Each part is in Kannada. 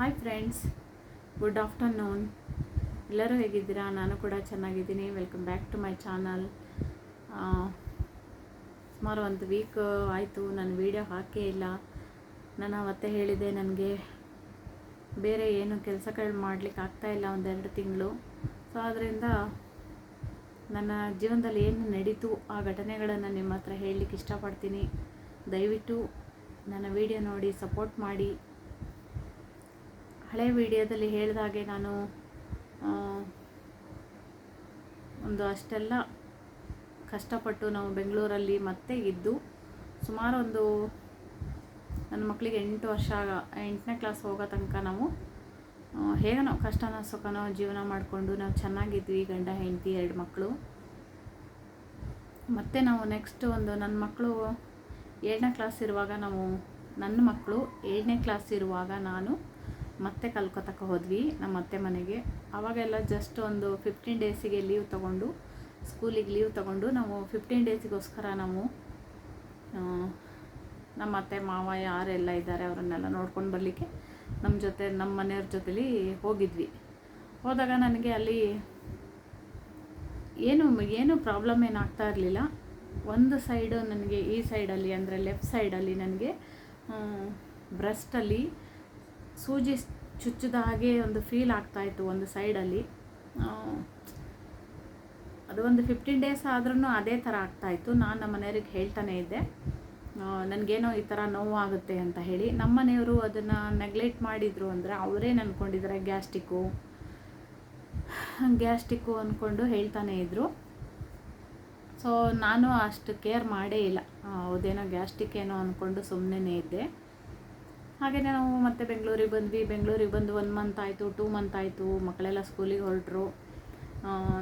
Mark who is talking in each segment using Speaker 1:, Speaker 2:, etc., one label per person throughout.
Speaker 1: ಹಾಯ್ ಫ್ರೆಂಡ್ಸ್ ಗುಡ್ ಆಫ್ಟರ್ನೂನ್ ಎಲ್ಲರೂ ಹೇಗಿದ್ದೀರಾ? ನಾನು ಕೂಡ ಚೆನ್ನಾಗಿದ್ದೀನಿ. Welcome back to my channel ಸುಮಾರು ಒಂದು ವೀಕ್ ಆಯಿತು. ನಾನು ವೀಡಿಯೋ ಹಾಕೇ ಇಲ್ಲ. ನಾನು ಮತ್ತೆ ಹೇಳಿದೆ, ನನಗೆ ಬೇರೆ ಏನು ಕೆಲಸಗಳು ಮಾಡಲಿಕ್ಕೆ ಆಗ್ತಾಯಿಲ್ಲ ಒಂದೆರಡು ತಿಂಗಳು. ಸೊ ಆದ್ದರಿಂದ ನನ್ನ ಜೀವನದಲ್ಲಿ ಏನು ನಡೀತು, ಆ ಘಟನೆಗಳನ್ನು ನಿಮ್ಮ ಹತ್ರ ಹೇಳಲಿಕ್ಕೆ ಇಷ್ಟಪಡ್ತೀನಿ. ದಯವಿಟ್ಟು ನನ್ನ ವಿಡಿಯೋ ನೋಡಿ ಸಪೋರ್ಟ್ ಮಾಡಿ. ಹಳೆ ವಿಡಿಯೋದಲ್ಲಿ ಹೇಳಿದ ಹಾಗೆ ನಾನು ಒಂದು ಅಷ್ಟೆಲ್ಲ ಕಷ್ಟಪಟ್ಟು ನಾವು ಬೆಂಗಳೂರಲ್ಲಿ ಮತ್ತೆ ಇದ್ದು ಸುಮಾರು ಒಂದು ನನ್ನ ಮಕ್ಕಳಿಗೆ ಎಂಟು ವರ್ಷ ಆಗ, ಎಂಟನೇ ಕ್ಲಾಸ್ ಹೋಗೋ ತನಕ ನಾವು ಹೇಗೆ ಹೇಗನೋ ಕಷ್ಟನೋ ಸುಖನೋ ಜೀವನ ಮಾಡಿಕೊಂಡು ನಾವು ಚೆನ್ನಾಗಿದ್ವಿ ಗಂಡ, ಹೆಂಡತಿ, ಎರಡು ಮಕ್ಕಳು. ಮತ್ತು ನಾವು ನೆಕ್ಸ್ಟ್ ಒಂದು ನನ್ನ ಮಕ್ಕಳು ಏಳನೇ ಕ್ಲಾಸ್ ಇರುವಾಗ ನಾವು, ನನ್ನ ಮಕ್ಕಳು ಏಳನೇ ಕ್ಲಾಸ್ ಇರುವಾಗ ನಾನು ಮತ್ತೆ ಕಲ್ಕತ್ತಕ್ಕೆ ಹೋದ್ವಿ, ನಮ್ಮ ಅತ್ತೆ ಮನೆಗೆ. ಅವಾಗೆಲ್ಲ ಜಸ್ಟ್ ಒಂದು ಫಿಫ್ಟೀನ್ ಡೇಸಿಗೆ ಲೀವ್ ತೊಗೊಂಡು ಸ್ಕೂಲಿಗೆ ಲೀವ್ ತೊಗೊಂಡು ನಾವು ಫಿಫ್ಟೀನ್ ಡೇಸಿಗೋಸ್ಕರ ನಾವು ನಮ್ಮ ಅತ್ತೆ, ಮಾವ ಯಾರೆಲ್ಲ ಇದ್ದಾರೆ ಅವರನ್ನೆಲ್ಲ ನೋಡ್ಕೊಂಡು ಬರಲಿಕ್ಕೆ ನಮ್ಮ ಜೊತೆ ನಮ್ಮ ಮನೆಯವ್ರ ಜೊತೇಲಿ ಹೋಗಿದ್ವಿ. ಹೋದಾಗ ನನಗೆ ಅಲ್ಲಿ ಏನು ಏನು ಪ್ರಾಬ್ಲಮ್ ಏನಾಗ್ತಾ ಇರಲಿಲ್ಲ. ಒಂದು ಸೈಡು ನನಗೆ ಈ ಸೈಡಲ್ಲಿ ಅಂದರೆ ಲೆಫ್ಟ್ ಸೈಡಲ್ಲಿ ನನಗೆ ಬ್ರೆಸ್ಟಲ್ಲಿ ಸೂಜಿ ಚುಚ್ಚಿದ ಹಾಗೆ ಒಂದು ಫೀಲ್ ಆಗ್ತಾಯಿತ್ತು ಒಂದು ಸೈಡಲ್ಲಿ ಅದು ಒಂದು ಫಿಫ್ಟೀನ್ ಡೇಸ್ ಆದ್ರೂ ಅದೇ ಥರ ಆಗ್ತಾಯಿತ್ತು ನಾನು ನಮ್ಮ ಮನೆಯವ್ರಿಗೆ ಹೇಳ್ತಾನೆ ಇದ್ದೆ. ನನಗೇನೋ ಈ ಥರ ನೋವಾಗುತ್ತೆ ಅಂತ ಹೇಳಿ. ನಮ್ಮ ಮನೆಯವರು ಅದನ್ನು ನೆಗ್ಲೆಕ್ಟ್ ಮಾಡಿದರು ಅಂದರೆ ಅವರೇ ಅಂದ್ಕೊಂಡಿದ್ದಾರೆ ಗ್ಯಾಸ್ಟಿಕ್ಕು. ಗ್ಯಾಸ್ಟಿಕ್ಕು ಅಂದ್ಕೊಂಡು ಹೇಳ್ತಾನೆ ಇದ್ದರು ಸೊ ನಾನು ಅಷ್ಟು ಕೇರ್ ಮಾಡೇ ಇಲ್ಲ. ಅದೇನೋ ಗ್ಯಾಸ್ಟಿಕ್ ಏನೋ ಅಂದ್ಕೊಂಡು ಸುಮ್ಮನೆ ಇದ್ದೆ. ಹಾಗೆಯೇ ನಾವು ಮತ್ತೆ ಬೆಂಗಳೂರಿಗೆ ಬಂದ್ವಿ. ಬೆಂಗಳೂರಿಗೆ ಬಂದು ಒನ್ ಮಂತ್ ಆಯಿತು ಟೂ ಮಂತ್ ಆಯಿತು. ಮಕ್ಕಳೆಲ್ಲ ಸ್ಕೂಲಿಗೆ ಹೊರಟ್ರು.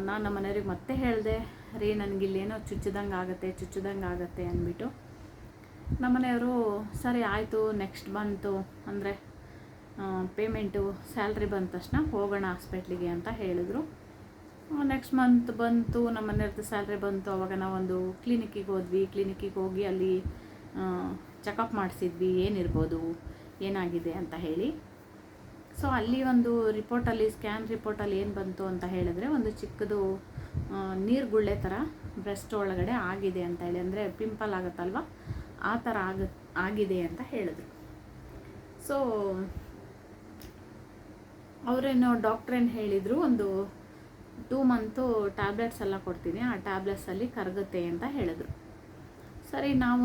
Speaker 1: ನಾನು ನಮ್ಮ ಮನೆಯವ್ರಿಗೆ ಮತ್ತೆ ಹೇಳಿದೆ, ರೀ ನನಗಿಲ್ಲೇನೋ ಚುಚ್ಚಿದಂಗೆ ಆಗುತ್ತೆ ಚುಚ್ಚಿದಂಗೆ ಆಗುತ್ತೆ ಅಂದ್ಬಿಟ್ಟು. ನಮ್ಮ ಮನೆಯವರು, ಸರಿ, ಆಯಿತು ನೆಕ್ಸ್ಟ್ ಬಂತು ಅಂದರೆ ಪೇಮೆಂಟು ಸ್ಯಾಲ್ರಿ ಬಂದ ತಕ್ಷಣ ಹೋಗೋಣ ಹಾಸ್ಪಿಟ್ಲಿಗೆ ಅಂತ ಹೇಳಿದ್ರು. ನೆಕ್ಸ್ಟ್ ಮಂತ್ ಬಂತು, ನಮ್ಮ ಮನೆಯವ್ರದ್ದು ಸ್ಯಾಲ್ರಿ ಬಂತು. ಅವಾಗ ನಾವೊಂದು ಕ್ಲಿನಿಕ್ಕಿಗೆ ಹೋದ್ವಿ. ಕ್ಲಿನಿಕ್ಕಿಗೆ ಹೋಗಿ ಅಲ್ಲಿ ಚೆಕಪ್ ಮಾಡಿಸಿದ್ವಿ. ಏನಿರ್ಬೋದು? ಏನಾಗಿದೆ ಅಂತ ಹೇಳಿ. ಸೊ ಅಲ್ಲಿ ಒಂದು ರಿಪೋರ್ಟಲ್ಲಿ ಸ್ಕ್ಯಾನ್ ರಿಪೋರ್ಟಲ್ಲಿ ಏನು ಬಂತು ಅಂತ ಹೇಳಿದ್ರೆ, ಒಂದು ಚಿಕ್ಕದು ನೀರು ಗುಳ್ಳೆ ಥರ ಬ್ರೆಸ್ಟ್ ಒಳಗಡೆ ಆಗಿದೆ ಅಂತ ಹೇಳಿ. ಅಂದರೆ ಪಿಂಪಲ್ ಆಗುತ್ತಲ್ವ? ಆ ಥರ ಆಗ, ಆಗಿದೆ ಅಂತ ಹೇಳಿದ್ರು. ಸೊ ಅವರೇನು ಡಾಕ್ಟ್ರೇನು ಹೇಳಿದರು, ಒಂದು ಟೂ ಮಂತು ಟ್ಯಾಬ್ಲೆಟ್ಸ್ ಎಲ್ಲ ಕೊಡ್ತೀನಿ, ಆ ಟ್ಯಾಬ್ಲೆಟ್ಸಲ್ಲಿ ಕರಗುತ್ತೆ ಅಂತ ಹೇಳಿದ್ರು. ಸರಿ ನಾವು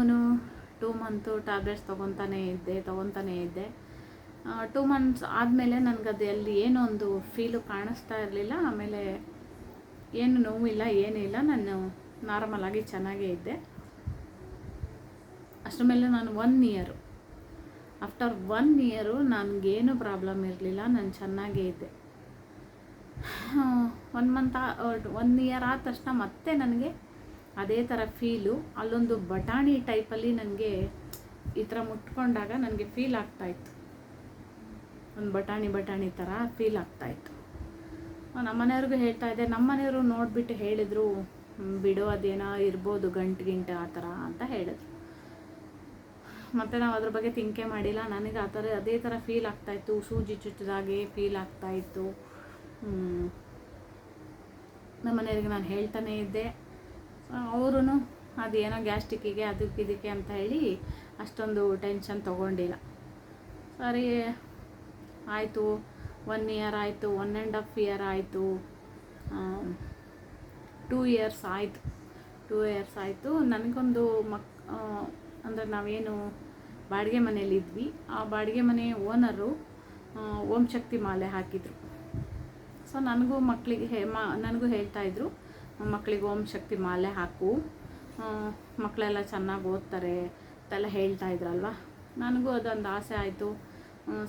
Speaker 1: ಟೂ ಮಂತು ಟ್ಯಾಬ್ಲೆಟ್ಸ್ ತೊಗೊತಾನೇ ಇದ್ದೆ ತೊಗೊತಾನೇ ಇದ್ದೆ. ಟೂ ಮಂತ್ಸ್ ಆದಮೇಲೆ ನನಗದು ಅಲ್ಲಿ ಏನೋ ಒಂದು ಫೀಲು ಕಾಣಿಸ್ತಾ ಇರಲಿಲ್ಲ. ಆಮೇಲೆ ಏನು ನೋವಿಲ್ಲ ಏನಿಲ್ಲ ನಾನು ನಾರ್ಮಲಾಗಿ ಚೆನ್ನಾಗೇ ಇದ್ದೆ. ಅಷ್ಟರ ಮೇಲೆ ನಾನು one year after one year ನನಗೇನು ಪ್ರಾಬ್ಲಮ್ ಇರಲಿಲ್ಲ. ನಾನು ಚೆನ್ನಾಗೇ ಇದ್ದೆ. ಒನ್ ಮಂತ್ ಒನ್ ಇಯರ್ ಆದ ತಕ್ಷಣ ಮತ್ತೆ ನನಗೆ ಅದೇ ಥರ ಫೀಲು ಅಲ್ಲೊಂದು ಬಟಾಣಿ ಟೈಪಲ್ಲಿ ನನಗೆ ಈ ಥರ ಮುಟ್ಕೊಂಡಾಗ ನನಗೆ ಫೀಲ್ ಆಗ್ತಾಯಿತ್ತು ಒಂದು ಬಟಾಣಿ ಬಟಾಣಿ ಥರ ಫೀಲ್ ಆಗ್ತಾಯಿತ್ತು ನಮ್ಮ ಮನೆಯವ್ರಿಗೂ ಹೇಳ್ತಾ ಇದ್ದೆ ನಮ್ಮ ಮನೆಯವರು ನೋಡಿಬಿಟ್ಟು ಹೇಳಿದರು "ಹ್ಮ್, ಬಿಡು ಅದೇನೋ ಇರ್ಬೋದು ಗಂಟು ಗಿಂಟು ಆ ಥರ ಅಂತ ಹೇಳಿದ್ರು. ಮತ್ತು ನಾವು ಅದ್ರ ಬಗ್ಗೆ ತಿಂಕೆ ಮಾಡಿಲ್ಲ. ನನಗೆ ಆ ಥರ ಅದೇ ಥರ ಫೀಲ್ ಆಗ್ತಾಯಿತ್ತು ಸೂಜಿ ಚುಚ್ಚಿದಾಗೆ ಫೀಲ್ ಆಗ್ತಾಯಿತ್ತು. ನಮ್ಮ ಮನೆಯವ್ರಿಗೆ ನಾನು ಹೇಳ್ತಾನೇ ಇದ್ದೆ. ಅವರು ಅದೇನೋ ಗ್ಯಾಸ್ಟಿಕ್ಕಿಗೆ ಅದಕ್ಕೆ ಇದಕ್ಕೆ ಅಂತ ಹೇಳಿ ಅಷ್ಟೊಂದು ಟೆನ್ಷನ್ ತೊಗೊಂಡಿಲ್ಲ. ಸರಿ, ಆಯಿತು. ಒನ್ ಇಯರ್ ಆಯಿತು ಒನ್ ಆ್ಯಂಡ್ ಹಾಫ್ ಇಯರ್ ಆಯಿತು. ಟೂ ಇಯರ್ಸ್ ಆಯಿತು. ಟೂ ಇಯರ್ಸ್ ಆಯಿತು. ನನಗೊಂದು ಮಕ್ ಅಂದರೆ ನಾವೇನು ಬಾಡಿಗೆ ಮನೇಲಿದ್ವಿ ಆ ಬಾಡಿಗೆ ಮನೆ ಓನರು ಓಂ ಶಕ್ತಿ ಮಾಲೆ ಹಾಕಿದರು. ಸೊ ನನಗೂ ಮಕ್ಕಳಿಗೆ ಹೇ, ಮ, ನನಗೂ ಹೇಳ್ತಾಯಿದ್ರು ಮಕ್ಕಳಿಗೆ ಓಂ ಶಕ್ತಿ ಮಾಲೆ ಹಾಕು. ಮಕ್ಕಳೆಲ್ಲ ಚೆನ್ನಾಗಿ ಓದ್ತಾರೆ ಅಂತೆಲ್ಲ ಹೇಳ್ತಾ ಇದ್ರಲ್ವ? ನನಗೂ ಅದೊಂದು ಆಸೆ ಆಯಿತು.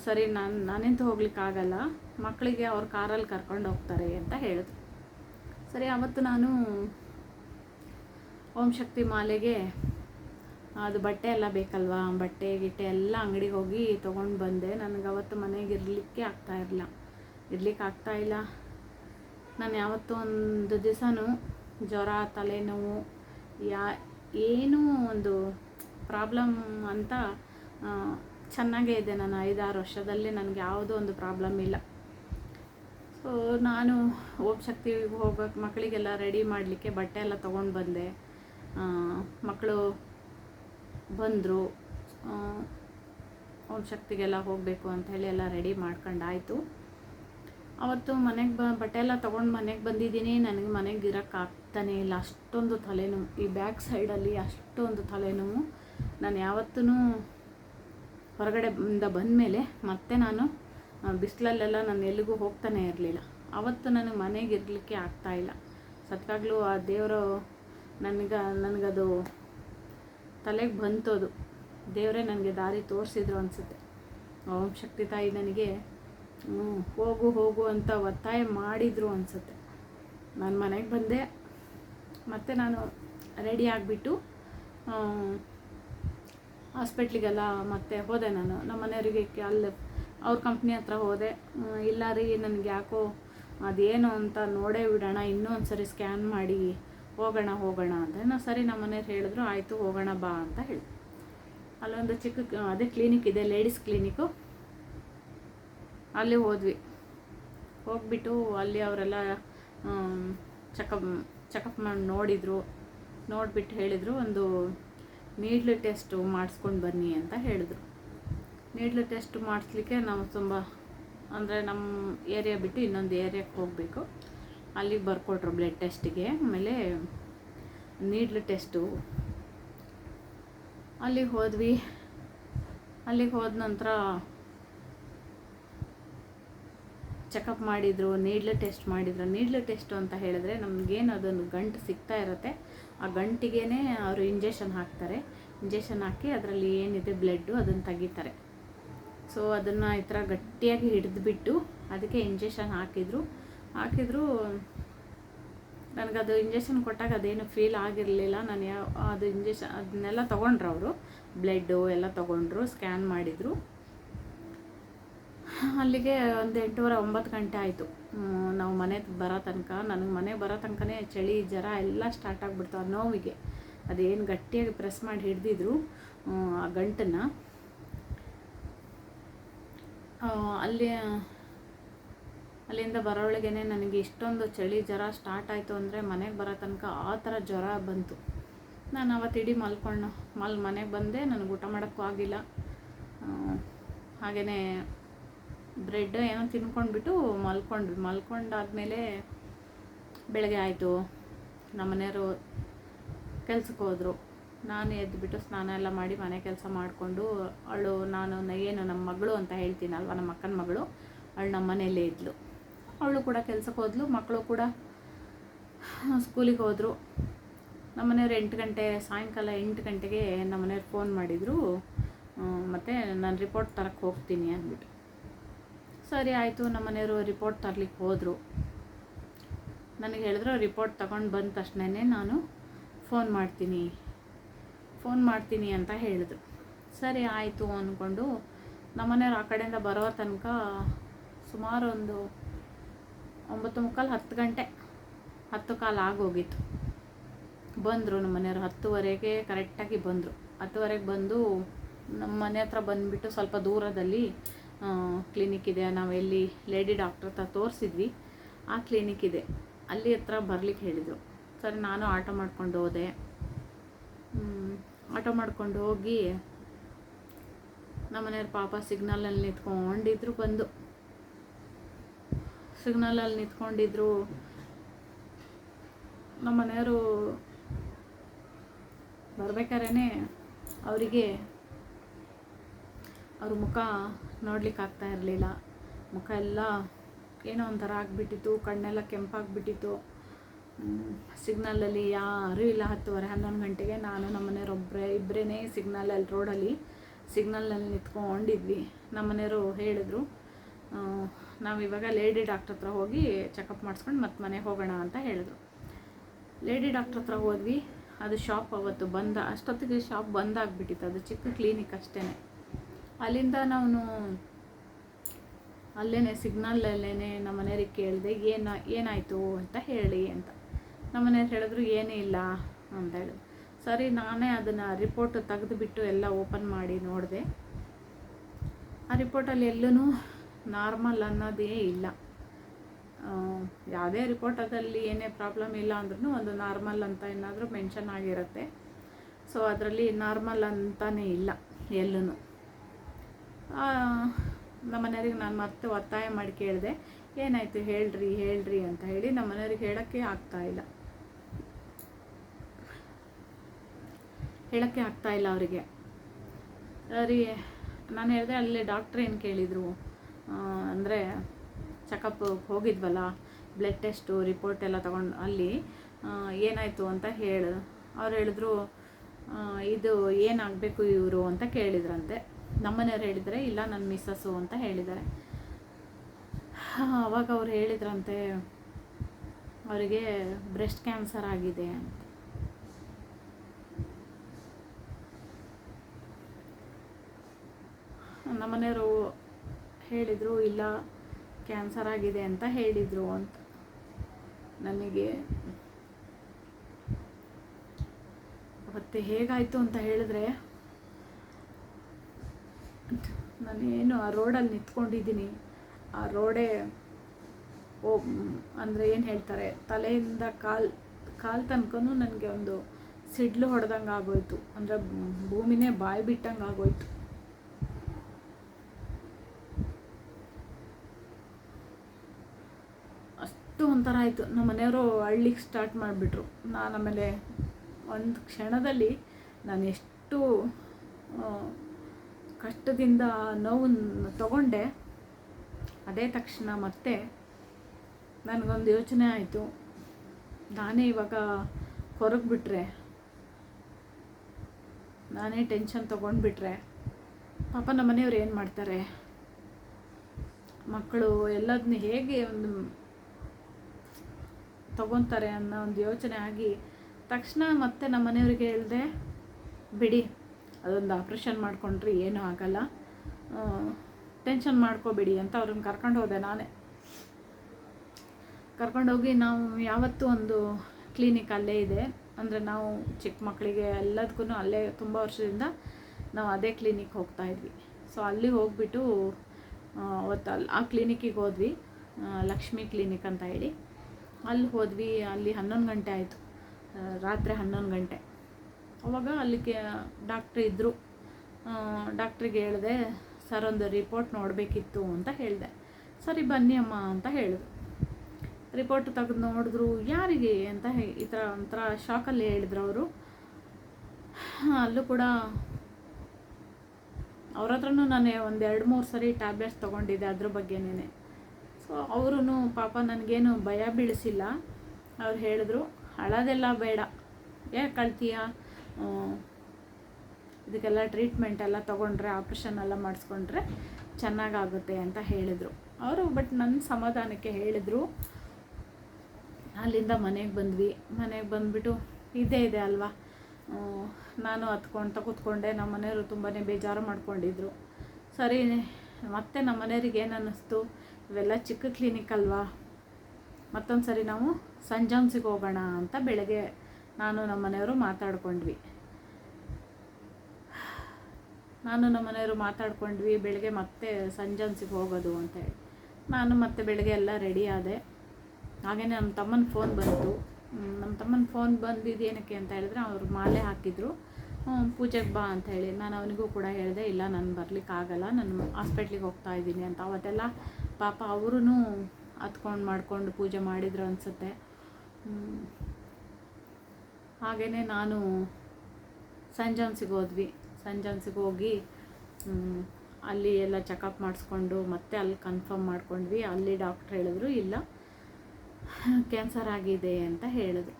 Speaker 1: ಸರಿ, ನಾನು, ನಾನೆಂತೂ ಹೋಗ್ಲಿಕ್ಕಾಗಲ್ಲ ಮಕ್ಕಳಿಗೆ ಅವ್ರ ಕಾರಲ್ಲಿ ಕರ್ಕೊಂಡು ಹೋಗ್ತಾರೆ ಅಂತ ಹೇಳಿದ್ರು ಸರಿ, ಅವತ್ತು ನಾನು ಓಂ ಶಕ್ತಿ ಮಾಲೆಗೆ, ಅದು ಬಟ್ಟೆ ಎಲ್ಲ ಬೇಕಲ್ವಾ? ಬಟ್ಟೆ, ಗಿಟ್ಟೆ ಎಲ್ಲ ಅಂಗಡಿಗೆ ಹೋಗಿ ತೊಗೊಂಡು ಬಂದೆ. ನನಗೆ ಅವತ್ತು ಮನೆಗೆ ಇರಲಿಕ್ಕೆ ಆಗ್ತಾ ಇರಲಿಲ್ಲ. ಇರಲಿಕ್ಕೆ ಆಗ್ತಾ ಇಲ್ಲ. ನಾನು ಯಾವತ್ತೂ ಒಂದು ದಿವಸನೂ ಜ್ವರ, ತಲೆನೋವು, ಯಾ ಏನೂ ಒಂದು ಪ್ರಾಬ್ಲಮ್ ಅಂತ ಚೆನ್ನಾಗೇ ಇದೆ ನಾನು ಐದಾರು ವರ್ಷದಲ್ಲಿ, ನನಗೆ ಯಾವುದೋ ಒಂದು ಪ್ರಾಬ್ಲಮ್ ಇಲ್ಲ. ಸೊ ನಾನು ಓಮ್ ಶಕ್ತಿ ಹೋಗೋಕ್ಕೆ ಮಕ್ಕಳಿಗೆಲ್ಲ ರೆಡಿ ಮಾಡಲಿಕ್ಕೆ ಬಟ್ಟೆ ಎಲ್ಲ ತೊಗೊಂಡು ಬಂದೆ. ಮಕ್ಕಳು ಬಂದರು. ಓಂ ಶಕ್ತಿಗೆಲ್ಲ ಹೋಗಬೇಕು ಅಂತ ಹೇಳಿ ಎಲ್ಲ ರೆಡಿ ಮಾಡ್ಕೊಂಡಾಯಿತು ಅವತ್ತು ಮನೆಗೆ ಬ, ಬಟ್ಟೆ ಎಲ್ಲ ತೊಗೊಂಡು ಮನೆಗೆ ಬಂದಿದ್ದೀನಿ. ನನಗೆ ಮನೆಗೆ ಇರೋಕ್ಕೆ ಆಗ್ತಾನೇ ಇಲ್ಲ. ಅಷ್ಟೊಂದು ತಲೆನೋವು. ಈ ಬ್ಯಾಕ್ ಸೈಡಲ್ಲಿ ಅಷ್ಟೊಂದು ತಲೆನೋವು. ನಾನು ಯಾವತ್ತೂ ಹೊರಗಡೆ ಇಂದ ಬಂದಮೇಲೆ ಮತ್ತೆ ನಾನು ಬಿಸಿಲಲ್ಲೆಲ್ಲ ನಾನು ಎಲ್ಲಿಗೂ ಹೋಗ್ತಾನೆ ಇರಲಿಲ್ಲ. ಅವತ್ತು ನನಗೆ ಮನೆಗೆ ಇರಲಿಕ್ಕೆ ಆಗ್ತಾಯಿಲ್ಲ ಸತ್ವಾಗ್ಲೂ ಆ ದೇವರು ನನಗೆ, ನನಗದು ತಲೆಗೆ ಬಂತದು. ದೇವರೇ ನನಗೆ ದಾರಿ ತೋರಿಸಿದ್ರು ಅನಿಸುತ್ತೆ. ಓಂ ಶಕ್ತಿ ತಾಯಿ ನನಗೆ ಹೋಗು ಹೋಗು ಅಂತ ಒತ್ತಾಯ ಮಾಡಿದರು ಅನಿಸುತ್ತೆ. ನಾನು ಮನೆಗೆ ಬಂದೆ. ಮತ್ತು ನಾನು ರೆಡಿ ಆಗಿಬಿಟ್ಟು ಹಾಸ್ಪಿಟ್ಲಿಗೆಲ್ಲ ಮತ್ತೆ ಹೋದೆ ನಾನು. ನಮ್ಮ ಮನೆಯವರಿಗೆ ಅಲ್ಲಿ ಅವ್ರ ಕಂಪ್ನಿ ಹತ್ರ ಹೋದೆ. ಇಲ್ಲ ರೀ, ನನಗೆ ಯಾಕೋ ಅದೇನು ಅಂತ ನೋಡೇ ಬಿಡೋಣ, ಇನ್ನೂ ಒಂದು ಸರಿ ಸ್ಕ್ಯಾನ್ ಮಾಡಿ ಹೋಗೋಣ ಹೋಗೋಣ ಅಂತ. ನಾ ಸರಿ, ನಮ್ಮ ಮನೆಯವ್ರು ಹೇಳಿದ್ರು, ಆಯಿತು, ಹೋಗೋಣ ಬಾ ಅಂತ ಹೇಳಿ ಅಲ್ಲೊಂದು ಚಿಕ್ಕ, ಅದೇ ಕ್ಲಿನಿಕ್ ಇದೆ ಲೇಡೀಸ್ ಕ್ಲಿನಿಕ್ಕು ಅಲ್ಲಿ ಹೋದ್ವಿ. ಹೋಗ್ಬಿಟ್ಟು ಅಲ್ಲಿ ಅವರೆಲ್ಲ ಚೆಕಪ್ ಚೆಕಪ್ ಮಾಡಿ, ನೋಡಿದರು. ನೋಡಿಬಿಟ್ಟು ಹೇಳಿದರು, ಒಂದು ನೀಡ್ಲು ಟೆಸ್ಟು ಮಾಡಿಸ್ಕೊಂಡು ಬನ್ನಿ ಅಂತ ಹೇಳಿದ್ರು. ನೀಡ್ಲು ಟೆಸ್ಟ್ ಮಾಡಿಸ್ಲಿಕ್ಕೆ ನಾವು ತುಂಬ, ಅಂದರೆ ನಮ್ಮ ಏರಿಯಾ ಬಿಟ್ಟು ಇನ್ನೊಂದು ಏರಿಯಾಕ್ಕೆ ಹೋಗಬೇಕು. ಅಲ್ಲಿಗೆ ಬರ್ಕೊಟ್ರು ಬ್ಲಡ್ ಟೆಸ್ಟಿಗೆ ಆಮೇಲೆ ನೀಡ್ಲು ಟೆಸ್ಟು ಅಲ್ಲಿಗೆ ಹೋದ್ವಿ. ಅಲ್ಲಿಗೆ ಹೋದ ನಂತರ ಚೆಕಪ್ ಮಾಡಿದರು ನೀಡ್ಲು ಟೆಸ್ಟ್ ಮಾಡಿದರು. ನೀಡ್ಲು ಟೆಸ್ಟ್ ಅಂತ ಹೇಳಿದ್ರೆ ನಮಗೇನು ಅದೊಂದು ಗಂಟು ಸಿಗ್ತಾ ಇರುತ್ತೆ. ಆ ಗಂಟಿಗೇ ಅವರು ಇಂಜೆಕ್ಷನ್ ಹಾಕ್ತಾರೆ. ಇಂಜೆಕ್ಷನ್ ಹಾಕಿ ಅದರಲ್ಲಿ ಏನಿದೆ ಬ್ಲಡ್ಡು ಅದನ್ನು ತೆಗಿತಾರೆ. ಸೊ ಅದನ್ನು ಈ ಥರ ಗಟ್ಟಿಯಾಗಿ ಹಿಡಿದುಬಿಟ್ಟು ಅದಕ್ಕೆ ಇಂಜೆಕ್ಷನ್ ಹಾಕಿದರು. ಹಾಕಿದ್ರು, ನನಗದು ಇಂಜೆಕ್ಷನ್ ಕೊಟ್ಟಾಗ ಅದೇನು ಫೀಲ್ ಆಗಿರಲಿಲ್ಲ. ನಾನು ಯಾವ, ಅದು ಇಂಜೆಕ್ಷನ್ ಅದನ್ನೆಲ್ಲ ತೊಗೊಂಡ್ರು ಅವರು. ಬ್ಲಡ್ಡು ಎಲ್ಲ ತೊಗೊಂಡ್ರು ಸ್ಕ್ಯಾನ್ ಮಾಡಿದರು. ಅಲ್ಲಿಗೆ ಒಂದು ಎಂಟೂವರೆ ಒಂಬತ್ತು ಗಂಟೆ ಆಯಿತು. ನಾವು ಮನೆ ಬರೋ ತನಕ, ನನಗೆ ಮನೆ ಬರೋ ತನಕನೇ ಚಳಿ, ಜ್ವರ ಎಲ್ಲ ಸ್ಟಾರ್ಟ್ ಆಗಿಬಿಡ್ತು ಆ ನೋವಿಗೆ. ಅದೇನು ಗಟ್ಟಿಯಾಗಿ ಪ್ರೆಸ್ ಮಾಡಿ ಹಿಡ್ದಿದ್ರು ಆ ಗಂಟನ್ನು. ಅಲ್ಲಿ, ಅಲ್ಲಿಂದ ಬರೋಳಿಗೆ ನನಗೆ ಇಷ್ಟೊಂದು ಚಳಿ, ಜ್ವರ ಸ್ಟಾರ್ಟ್ ಆಯಿತು ಅಂದರೆ ಮನೆಗೆ ಬರೋ ತನಕ ಆ ಥರ ಜ್ವರ ಬಂತು. ನಾನು ಅವತ್ತು ಇಡೀ ಮಲ್ಕೊಂಡು, ಮಲ್ ಮನೆಗೆ ಬಂದೆ, ನನಗೆ ಊಟ ಮಾಡೋಕ್ಕೂ ಆಗಿಲ್ಲ. ಹಾಗೆಯೇ ಬ್ರೆಡ್ ಏನೋ ತಿನ್ಕೊಂಡ್ಬಿಟ್ಟು ಮಲ್ಕೊಂಡ್ವಿ ಮಲ್ಕೊಂಡಾದ್ಮೇಲೆ ಬೆಳಗ್ಗೆ ಆಯಿತು. ನಮ್ಮ ಮನೆಯವರು ಕೆಲ್ಸಕ್ಕೆ ಹೋದರು. ನಾನು ಎದ್ದುಬಿಟ್ಟು ಸ್ನಾನ ಎಲ್ಲ ಮಾಡಿ ಮನೆ ಕೆಲಸ ಮಾಡಿಕೊಂಡು ಅವಳು, ನಾನು ಏನು ನಮ್ಮ ಮಗಳು ಅಂತ ಹೇಳ್ತೀನಲ್ವ, ನಮ್ಮ ಅಕ್ಕನ ಮಗಳು, ಅವಳು ನಮ್ಮ ಮನೆಯಲ್ಲೇ ಇದ್ಲು. ಅವಳು ಕೂಡ ಕೆಲ್ಸಕ್ಕೆ ಹೋದ್ಲು, ಮಕ್ಕಳು ಕೂಡ ಸ್ಕೂಲಿಗೆ ಹೋದರು. ನಮ್ಮ ಮನೆಯವ್ರು ಎಂಟು ಗಂಟೆ, ಸಾಯಂಕಾಲ ಎಂಟು ಗಂಟೆಗೆ ನಮ್ಮ ಮನೆಯವ್ರು ಫೋನ್ ಮಾಡಿದರು. ಮತ್ತು ನಾನು ರಿಪೋರ್ಟ್ ತರಕ್ಕೆ ಹೋಗ್ತೀನಿ ಅಂದ್ಬಿಟ್ಟು. ಸರಿ ಆಯಿತು, ನಮ್ಮ ಮನೆಯವರು ರಿಪೋರ್ಟ್ ತರ್ಲಿಕ್ಕೆ ಹೋದರು. ನನಗೆ ಹೇಳಿದ್ರು ರಿಪೋರ್ಟ್ ತಗೊಂಡು ಬಂದ ತಕ್ಷಣನೇ ನಾನು ಫೋನ್ ಮಾಡ್ತೀನಿ ಫೋನ್ ಮಾಡ್ತೀನಿ ಅಂತ ಹೇಳಿದ್ರು. ಸರಿ ಆಯಿತು ಅಂದ್ಕೊಂಡು ನಮ್ಮನೆಯವ್ರು ಆ ಕಡೆಯಿಂದ ಬರೋ ತನಕ ಸುಮಾರು ಒಂದು ಒಂಬತ್ತು ಮುಕ್ಕಾಲು ಹತ್ತು ಗಂಟೆ, ಹತ್ತು ಕಾಲು ಆಗೋಗಿತ್ತು. ಬಂದರು ನಮ್ಮ ಮನೆಯವರು, ಹತ್ತುವರೆಗೆ ಕರೆಕ್ಟಾಗಿ ಬಂದರು. ಹತ್ತುವರೆಗೆ ಬಂದು ನಮ್ಮ ಮನೆ ಹತ್ರ ಬಂದುಬಿಟ್ಟು ಸ್ವಲ್ಪ ದೂರದಲ್ಲಿ ಕ್ಲಿನಿಕ್ ಇದೆ. ನಾವು ಎಲ್ಲಿ ಲೇಡಿ ಡಾಕ್ಟ್ರ್ ಹತ್ರ ತೋರಿಸಿದ್ವಿ. ಆ ಕ್ಲಿನಿಕ್ ಇದೆ. ಅಲ್ಲಿ ಹತ್ರ ಬರ್ಲಿಕ್ಕೆ ಹೇಳಿದರು. ಸರಿ, ನಾನು ಆಟೋ ಮಾಡ್ಕೊಂಡು ಹೋದೆ. ಆಟೋ ಮಾಡ್ಕೊಂಡು ಹೋಗಿ ನಮ್ಮನೆಯವ್ರ ಪಾಪ ಸಿಗ್ನಲಲ್ಲಿ ನಿಂತ್ಕೊಂಡಿದ್ರು ಬಂದು. ಸಿಗ್ನಲಲ್ಲಿ ನಿಂತ್ಕೊಂಡಿದ್ರು. ನಮ್ಮ ಮನೆಯವರು ಬರ್ಬೇಕಾದ್ರೆ ಅವರಿಗೆ ಅವ್ರ ಮುಖ ನೋಡ್ಲಿಕ್ಕೆ ಆಗ್ತಾ ಇರಲಿಲ್ಲ. ಮುಖ ಎಲ್ಲ ಏನೋ ಒಂಥರ ಆಗಿಬಿಟ್ಟಿತ್ತು, ಕಣ್ಣೆಲ್ಲ ಕೆಂಪಾಗಿಬಿಟ್ಟಿತ್ತು. ಸಿಗ್ನಲಲ್ಲಿ ಯಾರೂ ಇಲ್ಲ ಹತ್ತುವರೆ, ಹನ್ನೊಂದು ಗಂಟೆಗೆ ನಾನು ನಮ್ಮ ಮನೆಯವ್ರೊಬ್ಬರೇ ಇಬ್ಬರೇ ಸಿಗ್ನಲಲ್ಲಿ ರೋಡಲ್ಲಿ ಸಿಗ್ನಲ್ನಲ್ಲಿ ನಿಂತ್ಕೊಂಡಿದ್ವಿ. ನಮ್ಮ ಮನೆಯವರು ಹೇಳಿದ್ರು ನಾವು ಇವಾಗ ಲೇಡಿ ಡಾಕ್ಟ್ರ್ ಹತ್ರ ಹೋಗಿ ಚೆಕಪ್ ಮಾಡಿಸ್ಕೊಂಡು ಮತ್ತೆ ಮನೆಗೆ ಹೋಗೋಣ ಅಂತ ಹೇಳಿದ್ರು. ಲೇಡಿ ಡಾಕ್ಟ್ರ್ ಹತ್ರ ಹೋದ್ವಿ, ಅದು ಶಾಪ್ ಅವತ್ತು ಬಂದ, ಅಷ್ಟೊತ್ತಿಗೆ ಶಾಪ್ ಬಂದಾಗ್ಬಿಟ್ಟಿತ್ತು ಅದು ಚಿಕ್ಕ ಕ್ಲಿನಿಕ್ ಅಷ್ಟೇ ಅಲ್ಲಿಂದ ನಾನು ಅಲ್ಲೇ ಸಿಗ್ನಲ್ಲಲ್ಲೇ ನಮ್ಮ ಮನೆಯವ್ರಿಗೆ ಕೇಳಿದೆ, ಏನು, ಏನಾಯಿತು ಅಂತ ಹೇಳಿ ಅಂತ. ನಮ್ಮ ಮನೆಯವ್ರು ಹೇಳಿದ್ರು, ಏನೂ ಇಲ್ಲ ಅಂತ ಹೇಳಿದ್ರು. ಸರಿ, ನಾನೇ ಅದನ್ನು ರಿಪೋರ್ಟ್ ತೆಗೆದುಬಿಟ್ಟು ಎಲ್ಲ ಓಪನ್ ಮಾಡಿ ನೋಡಿದೆ. ಆ ರಿಪೋರ್ಟಲ್ಲಿ ಎಲ್ಲೂ ನಾರ್ಮಲ್ ಅನ್ನೋದೇ ಇಲ್ಲ. ಯಾವುದೇ ರಿಪೋರ್ಟ್ ಅದರಲ್ಲಿ ಏನೇ ಪ್ರಾಬ್ಲಮ್ ಇಲ್ಲ ಅಂದ್ರೂ ಒಂದು ನಾರ್ಮಲ್ ಅಂತ ಏನಾದರೂ ಮೆನ್ಷನ್ ಆಗಿರುತ್ತೆ. ಸೊ, ಅದರಲ್ಲಿ ನಾರ್ಮಲ್ ಅಂತಲೇ ಇಲ್ಲ ಎಲ್ಲೂ ನಮ್ಮ ಮನೆಯವ್ರಿಗೆ ನಾನು ಮತ್ತೆ ಒತ್ತಾಯ ಮಾಡಿ ಕೇಳಿದೆ, ಏನಾಯಿತು? ಹೇಳ್ರಿ ಹೇಳ್ರಿ ಅಂತ ಹೇಳಿ ನಮ್ಮ ಮನೆಯವ್ರಿಗೆ ಹೇಳೋಕ್ಕೆ ಆಗ್ತಾ ಇಲ್ಲ. ಹೇಳೋಕ್ಕೆ ಇಲ್ಲ ಅವರಿಗೆ. ಸರಿ, ನಾನು ಹೇಳಿದೆ, ಅಲ್ಲಿ ಡಾಕ್ಟ್ರ್ ಏನು ಕೇಳಿದರು? ಅಂದರೆ ಚೆಕಪ್ ಹೋಗಿದ್ವಲ್ಲ, ಬ್ಲಡ್ ಟೆಸ್ಟು, ರಿಪೋರ್ಟ್ ಎಲ್ಲ ತಗೊಂಡು ಅಲ್ಲಿ ಏನಾಯಿತು ಅಂತ ಹೇಳು. ಅವ್ರು ಹೇಳಿದ್ರು ಇದು ಏನಾಗಬೇಕು ಇವರು ಅಂತ ಕೇಳಿದ್ರಂತೆ. ನಮ್ಮನೆಯವ್ರು ಹೇಳಿದರೆ, ಇಲ್ಲ ನನ್ನ ಮಿಸ್ಸಸ್ಸು ಅಂತ ಹೇಳಿದ್ದಾರೆ. ಅವಾಗ ಅವ್ರು ಹೇಳಿದ್ರಂತೆ, ಅವರಿಗೆ ಬ್ರೆಸ್ಟ್ ಕ್ಯಾನ್ಸರ್ ಆಗಿದೆ ಅಂತ. ನಮ್ಮನೆಯವರು ಹೇಳಿದರು, ಇಲ್ಲ, ಕ್ಯಾನ್ಸರ್ ಆಗಿದೆ ಅಂತ ಹೇಳಿದರು ಅಂತ. ನನಗೆ, ಮತ್ತೆ ಹೇಗಾಯಿತು? ಅಂತ ಹೇಳಿದ್ರೆ ನಾನೇನು ಆ ರೋಡಲ್ಲಿ ನಿಂತ್ಕೊಂಡಿದ್ದೀನಿ. ಆ ರೋಡೇ, ಓ, ಅಂದರೆ ಏನು ಹೇಳ್ತಾರೆ, ತಲೆಯಿಂದ ಕಾಲು ಕಾಲು ತನಕನು ನನಗೆ ಒಂದು ಸಿಡ್ಲು ಹೊಡೆದಂಗೆ ಆಗೋಯ್ತು. ಅಂದರೆ ಭೂಮಿನೇ ಬಾಯಿ ಬಿಟ್ಟಂಗೆ ಆಗೋಯ್ತು. ಅಷ್ಟು ಒಂಥರ ಆಯಿತು. ನಮ್ಮ ಮನೆಯವರು ಅಳ್ಳಿಗೆ ಸ್ಟಾರ್ಟ್ ಮಾಡಿಬಿಟ್ರು. ನಾನು ಆಮೇಲೆ ಒಂದು ಕ್ಷಣದಲ್ಲಿ ನಾನು ಎಷ್ಟು ಕಷ್ಟದಿಂದ ನೋವನ್ನು ತಗೊಂಡೆ. ಅದೇ ತಕ್ಷಣ ಮತ್ತೆ ನನಗೊಂದು ಯೋಚನೆ ಆಯಿತು. ನಾನೇ ಇವಾಗ ಹೊರಗ್ಬಿಟ್ರೆ ನಾನೇ ಟೆನ್ಷನ್ ತೊಗೊಂಡ್ಬಿಟ್ರೆ, ಪಾಪ ನಮ್ಮ ಮನೆಯವ್ರು ಏನು ಮಾಡ್ತಾರೆ? ಮಕ್ಕಳು ಎಲ್ಲದನ್ನ ಹೇಗೆ ಒಂದು ತಗೊತಾರೆ ಅನ್ನೋ ಒಂದು ಯೋಚನೆ ಆಗಿ ತಕ್ಷಣ ಮತ್ತೆ ನಮ್ಮ ಮನೆಯವ್ರಿಗೆ ಹೇಳಿದೆ, ಬಿಡಿ ಅದೊಂದು ಆಪ್ರೇಷನ್ ಮಾಡಿಕೊಂಡ್ರೆ ಏನೂ ಆಗಲ್ಲ. ಟೆನ್ಷನ್ ಮಾಡ್ಕೋಬೇಡಿ ಅಂತ ಅವ್ರನ್ನ ಕರ್ಕೊಂಡು ಹೋದೆ ನಾನೇ. ಕರ್ಕೊಂಡೋಗಿ ನಾವು ಯಾವತ್ತೂ ಒಂದು ಕ್ಲಿನಿಕ್ ಅಲ್ಲೇ ಇದೆ. ಅಂದರೆ ನಾವು ಚಿಕ್ಕ ಮಕ್ಕಳಿಗೆ ಎಲ್ಲದಕ್ಕೂ ಅಲ್ಲೇ ತುಂಬ ವರ್ಷದಿಂದ ನಾವು ಅದೇ ಕ್ಲಿನಿಕ್ ಹೋಗ್ತಾ ಇದ್ವಿ. ಸೊ ಅಲ್ಲಿ ಹೋಗ್ಬಿಟ್ಟು ಅವತ್ತು ಅಲ್ಲಿ ಆ ಕ್ಲಿನಿಕ್ಕಿಗೆ ಹೋದ್ವಿ. ಲಕ್ಷ್ಮಿ ಕ್ಲಿನಿಕ್ ಅಂತ ಹೇಳಿ. ಅಲ್ಲಿ ಹೋದ್ವಿ. ಅಲ್ಲಿ ಹನ್ನೊಂದು ಗಂಟೆ ಆಯಿತು. ರಾತ್ರಿ ಹನ್ನೊಂದು ಗಂಟೆ. ಅವಾಗ ಅಲ್ಲಿಗೆ ಡಾಕ್ಟ್ರ್ ಇದ್ದರು ಡಾಕ್ಟ್ರಿಗೆ ಹೇಳಿದೆ ಸರ್ ಒಂದು ರಿಪೋರ್ಟ್ ನೋಡಬೇಕಿತ್ತು ಅಂತ ಹೇಳಿದೆ. ಸರಿ, ಬನ್ನಿ ಅಮ್ಮ ಅಂತ ಹೇಳಿದ್ರು. ರಿಪೋರ್ಟ್ ತೆಗೆದು ನೋಡಿದ್ರು, ಯಾರಿಗೆ? ಅಂತ ಈ ಥರ ಒಂಥರ ಶಾಕಲ್ಲಿ ಹೇಳಿದ್ರು ಅವರು. ಅಲ್ಲೂ ಕೂಡ ಅವ್ರ ಹತ್ರನೂ ನಾನು ಒಂದು ಎರಡು ಮೂರು ಸರಿ ಟ್ಯಾಬ್ಲೆಟ್ಸ್ ತೊಗೊಂಡಿದ್ದೆ ಅದ್ರ ಬಗ್ಗೆನೇ ಸೊ ಅವರು ಪಾಪ ನನಗೇನು ಭಯ ಬೀಳಿಸಿಲ್ಲ. ಅವ್ರು ಹೇಳಿದ್ರು ಹಳದೆಲ್ಲ ಬೇಡ. ಯಾಕೆ ಕಳ್ತೀಯ ಇದಕ್ಕೆಲ್ಲ ಟ್ರೀಟ್ಮೆಂಟ್ ಎಲ್ಲ ತೊಗೊಂಡ್ರೆ ಆಪ್ರೇಷನ್ ಎಲ್ಲ ಮಾಡಿಸ್ಕೊಂಡ್ರೆ ಚೆನ್ನಾಗಾಗುತ್ತೆ ಅಂತ ಹೇಳಿದರು. ಅವರು ಬಟ್ ನನ್ನ ಸಮಾಧಾನಕ್ಕೆ ಹೇಳಿದರು. ಅಲ್ಲಿಂದ ಮನೆಗೆ ಬಂದ್ವಿ. ಮನೆಗೆ ಬಂದುಬಿಟ್ಟು ಇದೇ ಇದೆ ಅಲ್ವಾ? ನಾನು ಹತ್ಕೊಂತ ಕೂತ್ಕೊಂಡೆ. ನಮ್ಮ ಮನೆಯವರು ತುಂಬಾ ಬೇಜಾರು ಮಾಡ್ಕೊಂಡಿದ್ರು. ಸರಿ, ಮತ್ತೆ ನಮ್ಮ ಮನೆಯವ್ರಿಗೆ ಏನು ಅನ್ನಿಸ್ತು? ಇವೆಲ್ಲ ಚಿಕ್ಕ ಕ್ಲಿನಿಕ್ ಅಲ್ವಾ? ಮತ್ತೊಂದು ಸರಿ ನಾವು ಸಂಜಾನ್ಸಿಗೆ ಹೋಗೋಣ ಅಂತ ಬೆಳಗ್ಗೆ ನಾನು ನಮ್ಮ ಮನೆಯವರು ಮಾತಾಡ್ಕೊಂಡ್ವಿ. ನಾನು ನಮ್ಮ ಮನೆಯವರು ಮಾತಾಡ್ಕೊಂಡ್ವಿ, ಬೆಳಗ್ಗೆ ಮತ್ತೆ ಸಂಜಾನ್ಸಿಗೆ ಹೋಗೋದು ಅಂತ ಹೇಳಿ. ನಾನು ಮತ್ತೆ ಬೆಳಗ್ಗೆ ಎಲ್ಲ ರೆಡಿ ಆದೆ. ಹಾಗೆಯೇ ನಮ್ಮ ತಮ್ಮನ ಫೋನ್ ಬಂತು. ನಮ್ಮ ತಮ್ಮನ ಫೋನ್ ಬಂದಿದ್ದು ಏನಕ್ಕೆ ಅಂತ ಹೇಳಿದ್ರೆ ಅವರು ಮಾಲೆ ಹಾಕಿದ್ರು. ಪೂಜೆಗೆ ಬಾ ಅಂತ ಹೇಳಿ. ನಾನು ಅವನಿಗೂ ಕೂಡ ಹೇಳಿದೆ, ಇಲ್ಲ, ನಾನು ಬರಲಿಕ್ಕಾಗಲ್ಲ ನಾನು ಹಾಸ್ಪಿಟ್ಲಿಗೆ ಹೋಗ್ತಾ ಇದ್ದೀನಿ ಅಂತ. ಅವತ್ತೆಲ್ಲ ಪಾಪ ಅವರೂ ಹತ್ಕೊಂಡು ಮಾಡ್ಕೊಂಡು ಪೂಜೆ ಮಾಡಿದ್ರು ಅನಿಸುತ್ತೆ. ಹಾಗೆಯೇ ನಾನು ಸಂಜಾನ್ಸಿಗೆ ಹೋದ್ವಿ. ಸಂಜಾನ್ಸಿಗೆ ಹೋಗಿ ಅಲ್ಲಿ ಎಲ್ಲ ಚೆಕಪ್ ಮಾಡಿಸ್ಕೊಂಡು ಮತ್ತೆ ಅಲ್ಲಿ ಕನ್ಫರ್ಮ್ ಮಾಡ್ಕೊಂಡ್ವಿ. ಅಲ್ಲಿ ಡಾಕ್ಟ್ರ್ ಹೇಳಿದ್ರು, ಇಲ್ಲ ಕ್ಯಾನ್ಸರ್ ಆಗಿದೆ ಅಂತ ಹೇಳಿದ್ರು.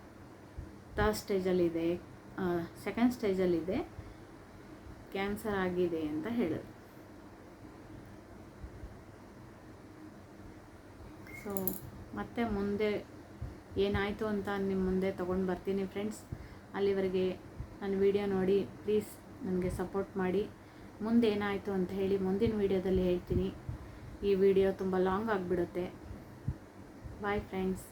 Speaker 1: ಥರ್ಡ್ ಸ್ಟೇಜಲ್ಲಿದೆ ಸೆಕೆಂಡ್ ಸ್ಟೇಜಲ್ಲಿದೆ ಕ್ಯಾನ್ಸರ್ ಆಗಿದೆ ಅಂತ ಹೇಳಿದ್ರು. ಸೊ ಮತ್ತೆ ಮುಂದೆ ಏನಾಯಿತು ಅಂತ ನಿಮ್ಮ ಮುಂದೆ ತೊಗೊಂಡು ಬರ್ತೀನಿ ಫ್ರೆಂಡ್ಸ್ ಅಲ್ಲಿವರೆಗೆ ನನ್ನ ವಿಡಿಯೋ ನೋಡಿ ಪ್ಲೀಸ್ ನನಗೆ ಸಪೋರ್ಟ್ ಮಾಡಿ. ಮುಂದೆ ಏನಾಯಿತು ಅಂತ ಹೇಳಿ ಮುಂದಿನ ವಿಡಿಯೋದಲ್ಲಿ ಹೇಳ್ತೀನಿ. ಈ ವಿಡಿಯೋ ತುಂಬ ಲಾಂಗ್ ಆಗಿಬಿಡುತ್ತೆ. Bye friends